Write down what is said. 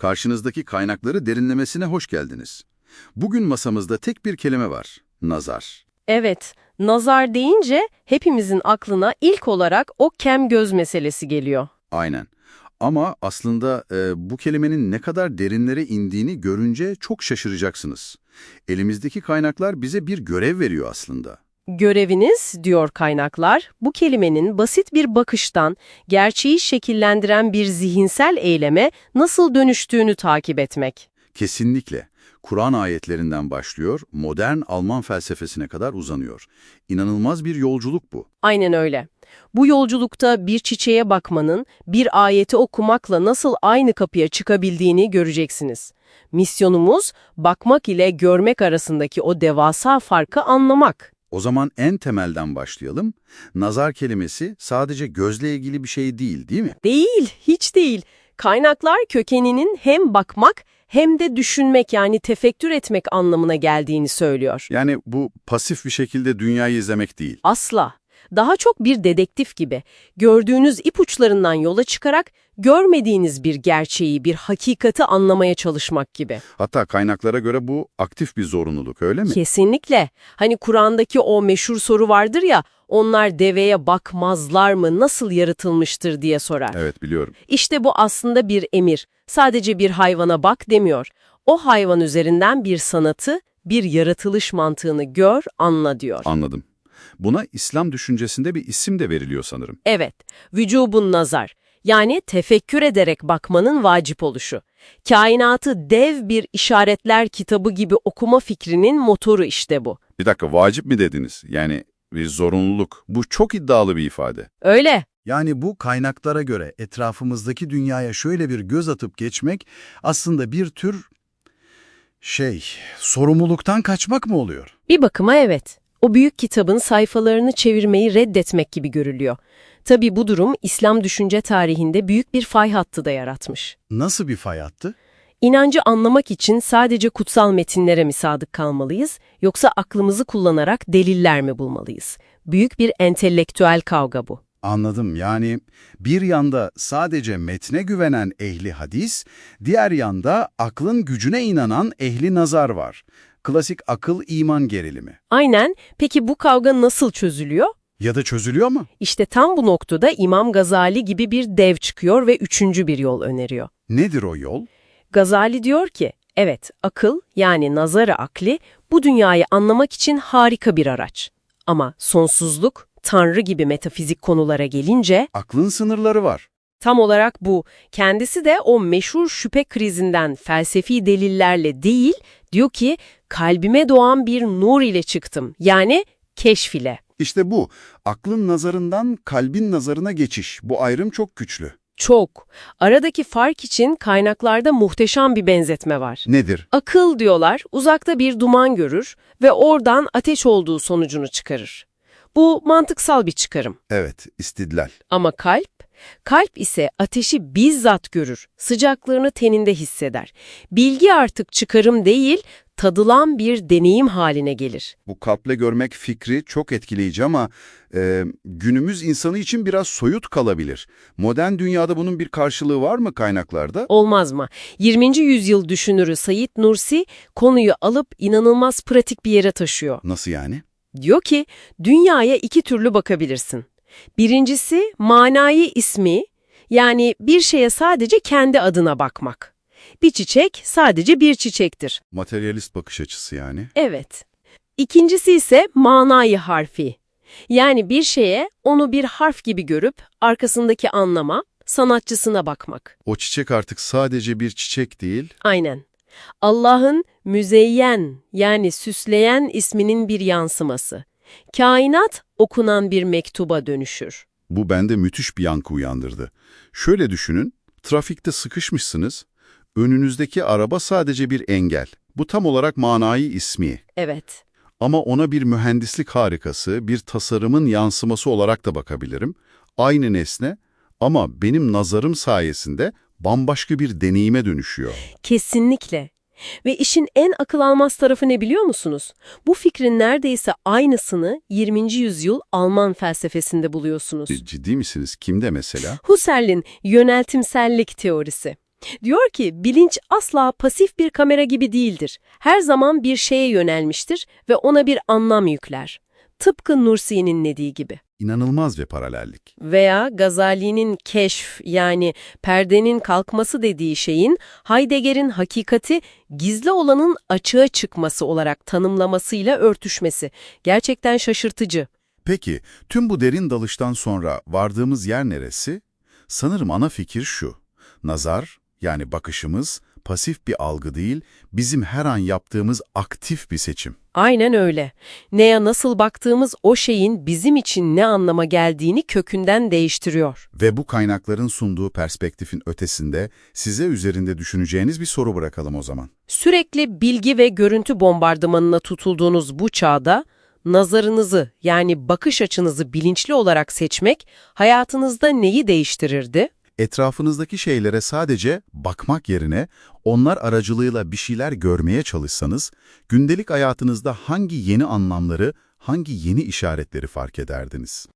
Karşınızdaki kaynakları derinlemesine hoş geldiniz. Bugün masamızda tek bir kelime var. Nazar. Evet, nazar deyince hepimizin aklına ilk olarak o kem göz meselesi geliyor. Aynen. Ama aslında e, bu kelimenin ne kadar derinlere indiğini görünce çok şaşıracaksınız. Elimizdeki kaynaklar bize bir görev veriyor aslında. Göreviniz, diyor kaynaklar, bu kelimenin basit bir bakıştan gerçeği şekillendiren bir zihinsel eyleme nasıl dönüştüğünü takip etmek. Kesinlikle. Kur'an ayetlerinden başlıyor, modern Alman felsefesine kadar uzanıyor. İnanılmaz bir yolculuk bu. Aynen öyle. Bu yolculukta bir çiçeğe bakmanın, bir ayeti okumakla nasıl aynı kapıya çıkabildiğini göreceksiniz. Misyonumuz, bakmak ile görmek arasındaki o devasa farkı anlamak. O zaman en temelden başlayalım. Nazar kelimesi sadece gözle ilgili bir şey değil, değil mi? Değil, hiç değil. Kaynaklar kökeninin hem bakmak hem de düşünmek yani tefekkür etmek anlamına geldiğini söylüyor. Yani bu pasif bir şekilde dünyayı izlemek değil. Asla. Daha çok bir dedektif gibi. Gördüğünüz ipuçlarından yola çıkarak görmediğiniz bir gerçeği, bir hakikati anlamaya çalışmak gibi. Hatta kaynaklara göre bu aktif bir zorunluluk, öyle mi? Kesinlikle. Hani Kur'an'daki o meşhur soru vardır ya, onlar deveye bakmazlar mı, nasıl yaratılmıştır diye sorar. Evet, biliyorum. İşte bu aslında bir emir. Sadece bir hayvana bak demiyor. O hayvan üzerinden bir sanatı, bir yaratılış mantığını gör, anla diyor. Anladım. Buna İslam düşüncesinde bir isim de veriliyor sanırım. Evet, vücubun nazar. Yani tefekkür ederek bakmanın vacip oluşu. Kainatı dev bir işaretler kitabı gibi okuma fikrinin motoru işte bu. Bir dakika, vacip mi dediniz? Yani bir zorunluluk. Bu çok iddialı bir ifade. Öyle. Yani bu kaynaklara göre etrafımızdaki dünyaya şöyle bir göz atıp geçmek aslında bir tür şey, sorumluluktan kaçmak mı oluyor? Bir bakıma evet. O büyük kitabın sayfalarını çevirmeyi reddetmek gibi görülüyor. Tabii bu durum İslam düşünce tarihinde büyük bir fay hattı da yaratmış. Nasıl bir fay hattı? İnancı anlamak için sadece kutsal metinlere mi sadık kalmalıyız, yoksa aklımızı kullanarak deliller mi bulmalıyız? Büyük bir entelektüel kavga bu. Anladım. Yani bir yanda sadece metne güvenen ehli hadis, diğer yanda aklın gücüne inanan ehli nazar var. Klasik akıl iman gerilimi. Aynen, peki bu kavga nasıl çözülüyor? Ya da çözülüyor mu? İşte tam bu noktada İmam Gazali gibi bir dev çıkıyor ve üçüncü bir yol öneriyor. Nedir o yol? Gazali diyor ki, evet akıl yani nazarı akli bu dünyayı anlamak için harika bir araç. Ama sonsuzluk, tanrı gibi metafizik konulara gelince Aklın sınırları var. Tam olarak bu. Kendisi de o meşhur şüphe krizinden felsefi delillerle değil, diyor ki kalbime doğan bir nur ile çıktım. Yani keşf ile. İşte bu. Aklın nazarından kalbin nazarına geçiş. Bu ayrım çok güçlü. Çok. Aradaki fark için kaynaklarda muhteşem bir benzetme var. Nedir? Akıl diyorlar, uzakta bir duman görür ve oradan ateş olduğu sonucunu çıkarır. Bu mantıksal bir çıkarım. Evet, istidlal. Ama kalp, kalp ise ateşi bizzat görür, sıcaklığını teninde hisseder. Bilgi artık çıkarım değil, tadılan bir deneyim haline gelir. Bu kalple görmek fikri çok etkileyici ama e, günümüz insanı için biraz soyut kalabilir. Modern dünyada bunun bir karşılığı var mı kaynaklarda? Olmaz mı? 20. yüzyıl düşünürü Said Nursi konuyu alıp inanılmaz pratik bir yere taşıyor. Nasıl yani? Diyor ki, dünyaya iki türlü bakabilirsin. Birincisi, manayı ismi, yani bir şeye sadece kendi adına bakmak. Bir çiçek sadece bir çiçektir. Materyalist bakış açısı yani. Evet. İkincisi ise manayı harfi. Yani bir şeye onu bir harf gibi görüp arkasındaki anlama, sanatçısına bakmak. O çiçek artık sadece bir çiçek değil, Aynen. Allah'ın müzeyyen yani süsleyen isminin bir yansıması. Kainat okunan bir mektuba dönüşür. bu bende müthiş bir yankı uyandırdı. Şöyle düşünün, trafikte sıkışmışsınız, önünüzdeki araba sadece bir engel. Bu tam olarak manayı ismi. Evet. Ama ona bir mühendislik harikası, bir tasarımın yansıması olarak da bakabilirim. Aynı nesne ama benim nazarım sayesinde bambaşka bir deneyime dönüşüyor. Kesinlikle. Ve işin en akıl almaz tarafı ne biliyor musunuz? Bu fikrin neredeyse aynısını 20. yüzyıl Alman felsefesinde buluyorsunuz. Ciddi misiniz? Kimde mesela? Husserl'in yöneltimsellik teorisi. Diyor ki bilinç asla pasif bir kamera gibi değildir. Her zaman bir şeye yönelmiştir ve ona bir anlam yükler. Tıpkı Nursi'nin dediği gibi. İnanılmaz bir paralellik. Veya Gazali'nin keşf yani perdenin kalkması dediği şeyin Heidegger'in hakikati gizli olanın açığa çıkması olarak tanımlamasıyla örtüşmesi. Gerçekten şaşırtıcı. Peki, tüm bu derin dalıştan sonra vardığımız yer neresi? Sanırım ana fikir şu. Nazar, yani bakışımız, pasif bir algı değil, bizim her an yaptığımız aktif bir seçim. Aynen öyle. Neye nasıl baktığımız o şeyin bizim için ne anlama geldiğini kökünden değiştiriyor. Ve bu kaynakların sunduğu perspektifin ötesinde size üzerinde düşüneceğiniz bir soru bırakalım o zaman. Sürekli bilgi ve görüntü bombardımanına tutulduğunuz bu çağda, nazarınızı yani bakış açınızı bilinçli olarak seçmek hayatınızda neyi değiştirirdi? Etrafınızdaki şeylere sadece bakmak yerine onlar aracılığıyla bir şeyler görmeye çalışsanız, gündelik hayatınızda hangi yeni anlamları, hangi yeni işaretleri fark ederdiniz?